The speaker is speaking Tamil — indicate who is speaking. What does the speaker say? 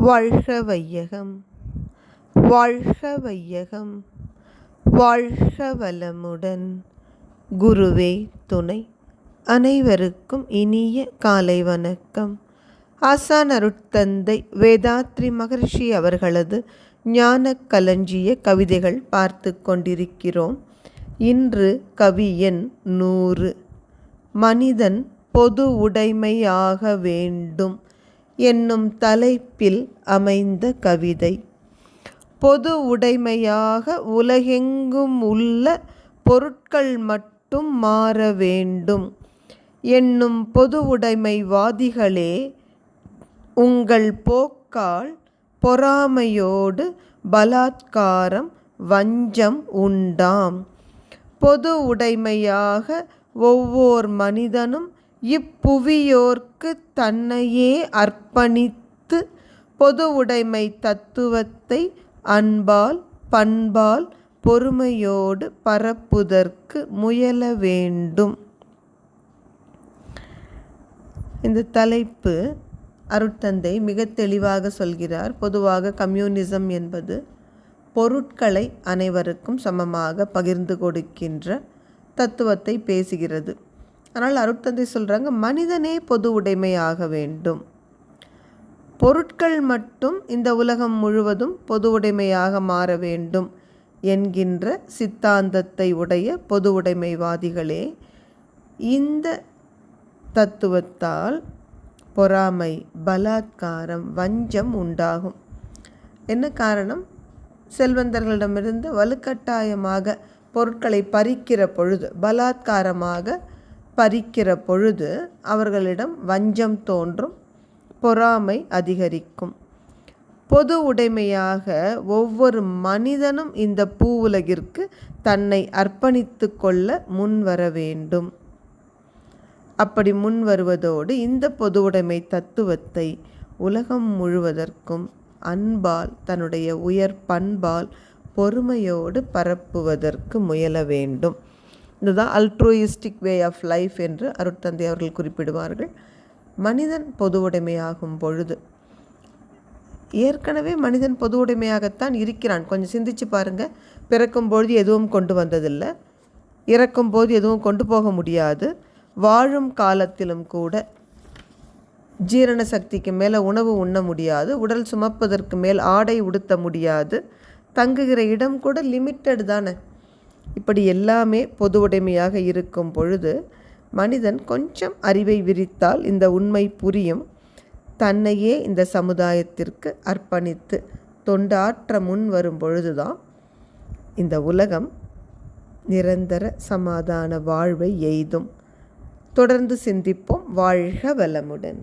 Speaker 1: வாழ்க வையகம். வாழ்க வையகம். வாழ்க வளமுடன். குருவே துணை. அனைவருக்கும் இனிய காலை வணக்கம். ஆசான் அருட்தந்தை வேதாத்ரி மகர்ஷி அவர்களது ஞான களஞ்சிய கவிதைகள் பார்த்து கொண்டிருக்கிறோம். இன்று கவி எண் நூறு. மனிதன் பொது உடைமையாக வேண்டும். என்னும் தலைப்பில் அமைந்த கவிதை. பொது உடைமையாக உலகெங்கும் உள்ள பொருட்கள் மட்டும் மாற வேண்டும். என்னும் பொது உடைமைவாதிகளே உங்கள் போக்கால் பொறாமையோடு பலாத்காரம் வஞ்சம் உண்டாம். பொது உடைமையாக ஒவ்வொரு மனிதனும் இப்புவியோர்க்கு தன்னையே அர்ப்பணித்து பொதுவுடைமை தத்துவத்தை அன்பால் பண்பால் பொறுமையோடு பரப்புதற்கு முயல வேண்டும். இந்த தலைப்பு அருட்தந்தை மிக தெளிவாக சொல்கிறார். பொதுவாக கம்யூனிசம் என்பது பொருட்களை அனைவருக்கும் சமமாக பகிர்ந்து கொடுக்கின்ற தத்துவத்தை பேசுகிறது. ஆனால் அருட்தந்தை சொல்கிறாங்க மனிதனே பொது உடைமையாக வேண்டும். பொருட்கள் மட்டும் இந்த உலகம் முழுவதும் பொது உடைமையாக மாற வேண்டும் என்கின்ற சித்தாந்தத்தை உடைய பொது உடைமைவாதிகளே இந்த தத்துவத்தால் பொறாமை பலாத்காரம் வஞ்சம் உண்டாகும். என்ன காரணம்? செல்வந்தர்களிடமிருந்து வலுக்கட்டாயமாக பொருட்களை பறிக்கிற பொழுது பலாத்காரமாக பறிக்கிற பொழுது அவர்களிடம் வஞ்சம் தோன்றும் பொறாமை அதிகரிக்கும். பொது உடைமையாக ஒவ்வொரு மனிதனும் இந்த பூ உலகிற்கு தன்னை அர்ப்பணித்து கொள்ள முன் வர வேண்டும். அப்படி முன் வருவதோடு இந்த பொது உடைமை தத்துவத்தை உலகம் முழுவதற்கும் அன்பால் தன்னுடைய உயர் பண்பால் பொறுமையோடு பரப்புவதற்கு முயல வேண்டும். இதுதான் அல்ட்ரோயிஸ்டிக் வே ஆஃப் லைஃப் என்று அருட்தந்தை அவர்கள் குறிப்பிடுவார்கள். மனிதன் பொதுவுடைமையாகும் பொழுது ஏற்கனவே மனிதன் பொது உடைமையாகத்தான் இருக்கிறான். கொஞ்சம் சிந்திச்சு பாருங்கள் பிறக்கும் பொழுது எதுவும் கொண்டு வந்ததில்லை. இறக்கும் போது எதுவும் கொண்டு போக முடியாது. வாழும் காலத்திலும் கூட ஜீரண சக்திக்கு மேலே உணவு உண்ண முடியாது. உடல் சுமப்பதற்கு மேல் ஆடை உடுத்த முடியாது. தங்குகிற இடம் கூட லிமிட்டட் தானே. இப்படி எல்லாமே பொதுவுடைமையாக இருக்கும் பொழுது மனிதன் கொஞ்சம் அறிவை விரித்தால் இந்த உண்மை புரியும். தன்னையே இந்த சமுதாயத்திற்கு அர்ப்பணித்து தொண்டாற்ற முன் வரும் பொழுதுதான் இந்த உலகம் நிரந்தர சமாதான வாழ்வை எய்தும். தொடர்ந்து சிந்திப்போம். வாழ்க வளமுடன்.